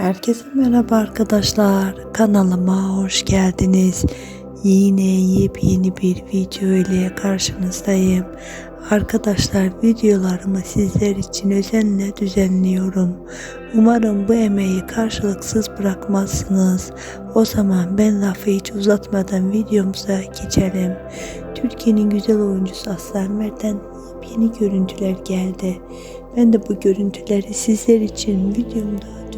Herkese merhaba arkadaşlar. Kanalıma hoş geldiniz. Yine yepyeni bir video ile karşınızdayım. Arkadaşlar videolarımı sizler için özenle düzenliyorum. Umarım bu emeği karşılıksız bırakmazsınız. O zaman ben lafı hiç uzatmadan videomuza geçelim. Türkiye'nin güzel oyuncusu Aslan Mert'ten yeni görüntüler geldi. Ben de bu görüntüleri sizler için videomda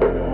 Thank you.